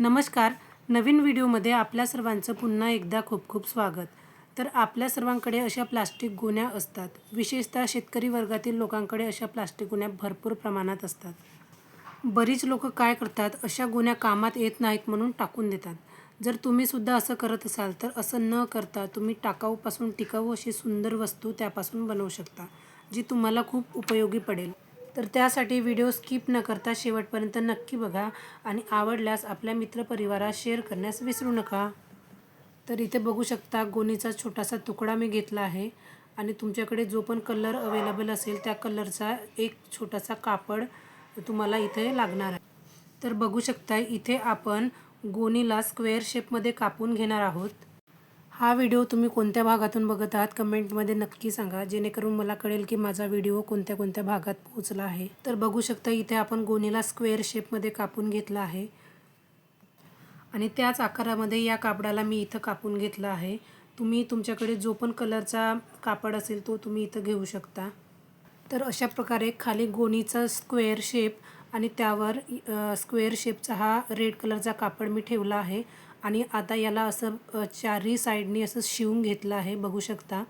नमस्कार. नवीन व्हिडिओमध्ये आपल्या सर्वांचं पुन्हा एकदा खूप खूप स्वागत. तर आपल्या सर्वांकडे अशा प्लास्टिक गुन्ह्या असतात. विशेषतः शेतकरी वर्गातील लोकांकडे अशा प्लास्टिक गुन्ह्या भरपूर प्रमाणात असतात. बरीच लोक काय करतात अशा गुन्ह्या कामात येत नाहीत म्हणून टाकून देतात. जर तुम्हीसुद्धा असं करत असाल तर असं न करता तुम्ही टाकाऊपासून टिकाऊ अशी सुंदर वस्तू त्यापासून बनवू शकता जी तुम्हाला खूप उपयोगी पडेल. तर त्यासाठी व्हिडिओ स्किप न करता शेवटपर्यंत नक्की बघा आणि आवडल्यास आपल्या मित्रपरिवारात शेअर करण्यास विसरू नका. तर इथे बघू शकता गोणीचा छोटासा तुकडा मी घेतला आहे आणि तुमच्याकडे जो पण कलर अवेलेबल असेल त्या कलरचा एक छोटासा कापड तुम्हाला इथे लागणार आहे. तर बघू शकता इथे आपण गोणीला स्क्वेअर शेपमध्ये कापून घेणार आहोत. हा व्हिडिओ तुम्ही कोणत्या भागातून बघत आहात कमेंटमध्ये नक्की सांगा. जेणेकरून मला कळेल की माझा व्हिडिओ कोणत्या कोणत्या भागात पोहोचला आहे. तर बघू शकता इथे आपण गोणीला स्क्वेअर शेपमध्ये कापून घेतला आहे. आणि त्याच आकारामध्ये या कापडाला मी इथं कापून घेतला आहे. तुम्ही तुमच्याकडे जो पण कलरचा कापड असेल तो तुम्ही इथं घेऊ शकता. तर अशा प्रकारे खाली गोणीचा स्क्वेअर शेप आणि त्यावर स्क्वेअर शेपचा हा रेड कलरचा कापड मी ठेवला आहे. आणि आता याला असं चारही साईडनी असं शिवून घेतलं आहे बघू शकता.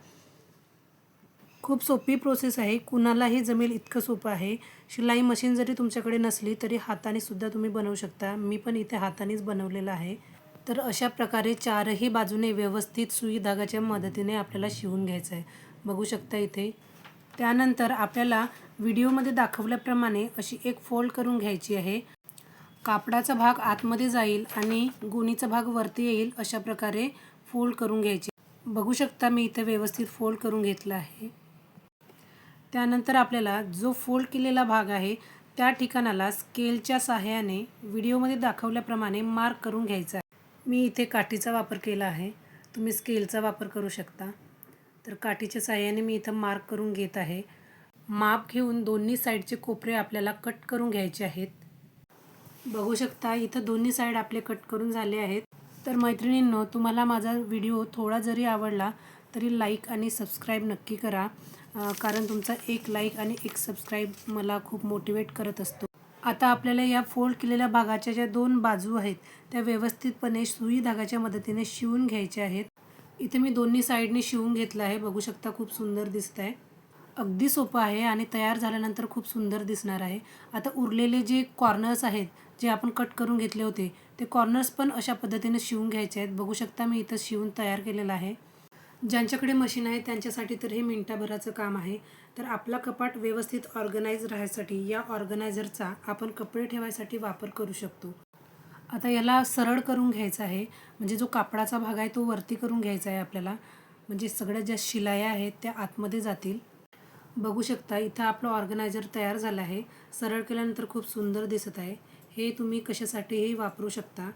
खूप सोपी प्रोसेस आहे. कुणालाही जमेल इतकं सोपं आहे. शिलाई मशीन जरी तुमच्याकडे नसली तरी हाताने सुद्धा तुम्ही बनवू शकता. मी पण इथे हातानेच बनवलेलं आहे. तर अशा प्रकारे चारही बाजूने व्यवस्थित सुई धागाच्या मदतीने आपल्याला शिवून घ्यायचं आहे. बघू शकता इथे. त्यानंतर आपल्याला व्हिडिओमध्ये दाखवल्याप्रमाणे अशी एक फोल्ड करून घ्यायची आहे. कापडाचा भाग आतमध्ये जाईल आणि गोणीचा भाग वरती येईल अशा प्रकारे फोल्ड करून घ्यायचे. बघू शकता मी इथे व्यवस्थित फोल्ड करून घेतला आहे. त्यानंतर आपल्याला जो फोल्ड केलेला भाग आहे त्या ठिकाणाला स्केलच्या सहाय्याने व्हिडिओमध्ये दाखवल्याप्रमाणे मार्क करून घ्यायचा आहे. मी इथे काठीचा वापर केला आहे. तुम्ही स्केलचा वापर करू शकता. तर काठीच्या सहाय्याने मी इथं मार्क करून घेत आहे. माप घेऊन दोन्ही साईडचे कोपरे आपल्याला कट करून घ्यायचे आहेत. बघू शकता. इथं दोन्ही साईड आपले कट करून झाले आहेत. तर मैत्रिणींनो तुम्हाला माझा व्हिडिओ थोडा जरी आवडला तरी लाईक आणि सबस्क्राईब नक्की करा. कारण तुमचा एक लाईक आणि एक सबस्क्राईब मला खूप मोटिवेट करत असतो. आता आपल्याला या फोल्ड केलेल्या भागाच्या ज्या दोन बाजू आहेत त्या व्यवस्थितपणे सुई धागाच्या मदतीने शिवून घ्यायच्या आहेत. इथे मी दोन्ही साईडने शिवून घेतलं आहे. बघू शकता खूप सुंदर दिसत आहे अगदी सोपं आहे आणि तयार झाल्यानंतर खूप सुंदर दिसणार आहे. आता उरलेले जे कॉर्नर्स आहेत जे आपण कट करून घेतले होते ते कॉर्नर्स पण अशा पद्धतीने शिवून घ्यायचे आहेत. बघू शकता मी इथं शिवून तयार केलेलं आहे. ज्यांच्याकडे मशीन आहे त्यांच्यासाठी तर हे मिनटाभराचं काम आहे. तर आपला कपाट व्यवस्थित ऑर्गनाईज राहण्यासाठी या ऑर्गनायझरचा आपण कपडे ठेवायसाठी वापर करू शकतो. आता याला सरळ करून घ्यायचा आहे. म्हणजे जो कापडाचा भाग आहे तो वरती करून घ्यायचा आहे आपल्याला. म्हणजे सगळ्या ज्या शिलाया आहेत त्या आतमध्ये जातील. बघू शकता इथं आपलं ऑर्गनायझर तयार झालं आहे. सरळ केल्यानंतर खूप सुंदर दिसत आहे. हे तुम्ही कशासाठीही वापरू शकता.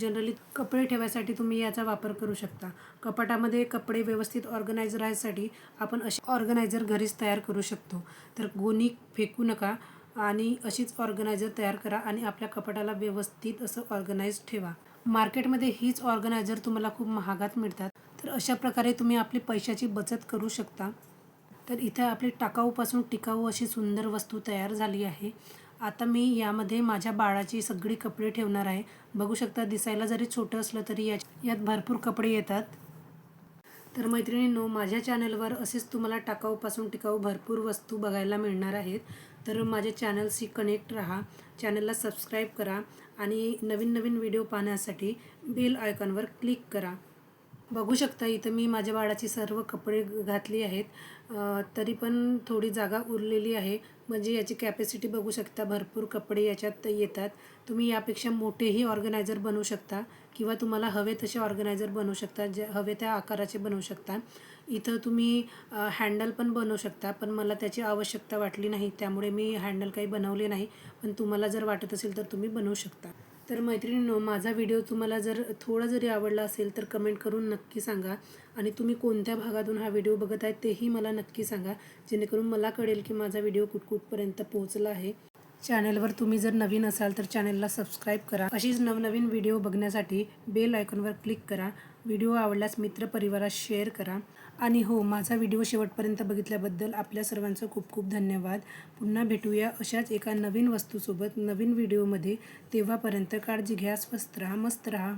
जनरली कपडे ठेवायसाठी तुम्ही याचा वापर करू शकता. कपाटामध्ये कपडे व्यवस्थित ऑर्गनायझर राहायसाठी आपण असे ऑर्गनायझर घरीच तयार करू शकतो. तर गोणी फेकू नका आणि अशीच ऑर्गनायझर तयार करा आणि आपल्या कपाटाला व्यवस्थित असं ऑर्गनाईज ठेवा. मार्केटमध्ये हीच ऑर्गनायझर तुम्हाला खूप महागात मिळतात. तर अशा प्रकारे तुम्ही आपली पैशाची बचत करू शकता. तर इथं आपली टाकाऊपासून टिकाऊ अशी सुंदर वस्तू तयार झाली आहे. आता मी यामध्ये माझ्या बाळाची सगळी कपडे ठेवणार आहे. बघू शकता दिसायला जरी छोटं असलं तरी या यात भरपूर कपडे येतात. तर मैत्रिणींनो माझ्या चॅनलवर असेच तुम्हाला टाकाऊपासून टिकाऊ भरपूर वस्तू बघायला मिळणार आहेत. तर माझ्या चॅनलशी कनेक्ट राहा चॅनलला सबस्क्राईब करा आणि नवीन नवीन व्हिडिओ पाहण्यासाठी बेल आयकॉनवर क्लिक करा. बघू शकता इथं मी माझ्या बाळाची सर्व कपडे घातली आहेत. तरी पण थोडी जागा उरलेली आहे. म्हणजे याची कॅपॅसिटी बघू शकता भरपूर कपडे याच्यात येतात. तुम्ही यापेक्षा मोठेही ऑर्गनायझर बनवू शकता किंवा तुम्हाला हवे तसे ऑर्गनायझर बनवू शकता जे हवे त्या आकाराचे बनवू शकता. इथं तुम्ही हँडल पण बनवू शकता पण मला त्याची आवश्यकता वाटली नाही त्यामुळे मी हँडल काही बनवले नाही. पण तुम्हाला जर वाटत असेल तर तुम्ही बनवू शकता. तर मैत्रिणींनो माझा व्हिडिओ तुम्हाला जर थोडा जरी आवडला असेल तर कमेंट करून नक्की सांगा. आणि तुम्ही कोणत्या भागातून हा व्हिडिओ बघत आहे तेही मला नक्की सांगा. जेणेकरून मला कळेल की माझा व्हिडिओ कुठकुठपर्यंत पोहोचला आहे. चॅनलवर तुम्ही जर नवीन असाल तर चॅनलला सबस्क्राईब करा. अशीच नवनवीन व्हिडिओ बघण्यासाठी बेल आयकॉनवर क्लिक करा. व्हिडिओ आवडल्यास मित्रपरिवारात शेअर करा. आणि हो माझा व्हिडिओ शेवटपर्यंत बघितल्याबद्दल आपल्या सर्वांचं खूप खूप धन्यवाद. पुन्हा भेटूया अशाच एका नवीन वस्तूसोबत नवीन व्हिडिओमध्ये. तेव्हापर्यंत काळजी घ्या स्वस्त राहा मस्त राहा.